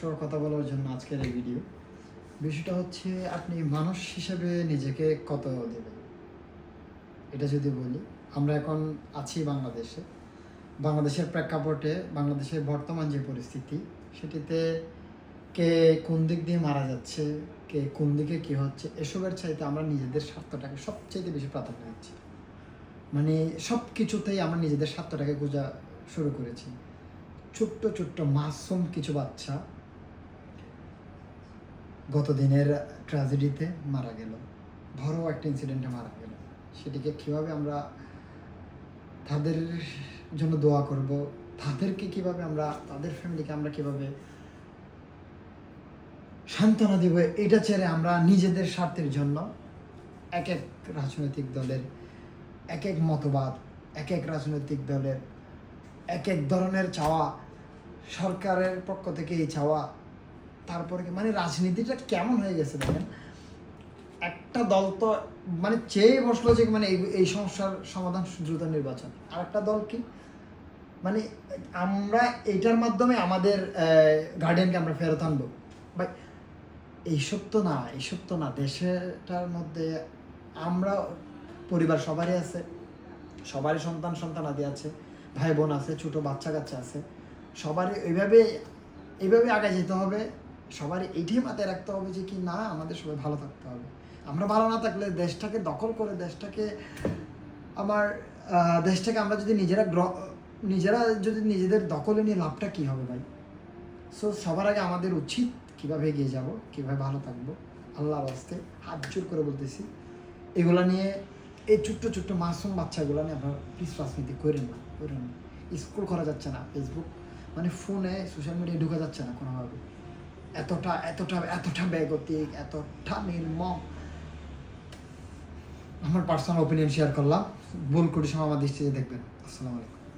সহ কথা বলার জন্য আজকের এই ভিডিও বিষয়টা হচ্ছে, আপনি মানুষ হিসেবে নিজেকে কত দেবেন? এটা যদি বলি, আমরা এখন আছি বাংলাদেশে। বাংলাদেশের প্রেক্ষাপটে বাংলাদেশের বর্তমান যে পরিস্থিতি, সেটিতে কে কোন দিক দিয়ে মারা যাচ্ছে, কে কোন দিকে কি হচ্ছে, এসবের চাইতে আমরা নিজেদের স্বার্থটাকে সবচাইতে বেশি প্রাধান্য দিচ্ছি। মানে সব কিছুতেই আমরা নিজেদের স্বার্থটাকে খোঁজা শুরু করেছি। ছোট্ট ছোট্ট মাসুম কিছু বাচ্চা গত দিনের ট্র্যাজেডিতে মারা গেল। বড় একটা ইনসিডেন্টে মারা গেল। সেটিকে কীভাবে আমরা তাদের জন্য দোয়া করব, তাদেরকে কীভাবে আমরা, তাদের ফ্যামিলিকে আমরা কীভাবে সান্ত্বনা দেব, এটা ছেড়ে আমরা নিজেদের স্বার্থের জন্য এক এক রাজনৈতিক দলের এক এক মতবাদ, এক এক রাজনৈতিক দলের এক এক ধরনের চাওয়া, সরকারের পক্ষ থেকে এই চাওয়া তারপরে মানে রাজনীতিটা কেমন হয়ে গেছে দেখেন? একটা দল তো মানে চেয়ে বসল যে মানে এই সমস্যার সমাধান দ্রুত নির্বাচন। আর একটা দল কি মানে আমরা এইটার মাধ্যমে আমাদের গার্ডিয়ানকে আমরা ফেরত আনব। ভাই, এইসব তো না, এইসব তো না। দেশেটার মধ্যে আমরা, পরিবার সবারই আছে। সবারই সন্তান সন্তান আদি আছে। ভাই বোন আছে, ছোট বাচ্চা কাচ্চা আছে। সবারই এইভাবে এইভাবে আগে যেতে হবে। সবারই এইটাই মাথায় রাখতে হবে যে কি না, আমাদের সবাই ভালো থাকতে হবে। আমরা ভালো না থাকলে দেশটাকে দখল করে, দেশটাকে আমার দেশটাকে আমরা যদি নিজেরা নিজেরা যদি নিজেদের দখলে নিয়ে লাভটা কী হবে ভাই? সো সবার আগে আমাদের উচিত কীভাবে এগিয়ে যাব, কীভাবে ভালো থাকব। আল্লাহর আস্তে হাত জোর করে বলতেছি, এগুলা নিয়ে এই ছোট্ট ছোট্ট মাসুম বাচ্চাগুলো নিয়ে আপনারা প্লিজ রাজনীতি করেন না করেন না। স্কুল করা যাচ্ছে না ফেসবুক মানে ফোনে সোশ্যাল মিডিয়ায় ঢোকা যাচ্ছে না কোনোভাবে। এতটা এতটা এতটা বেগতিক, এতটা নির্মম। আমার পার্সোনাল ওপিনিয়ন শেয়ার করলাম। ভুল করে সময় আমার দৃষ্টিতে দেখবেন। আসসালামু আলাইকুম।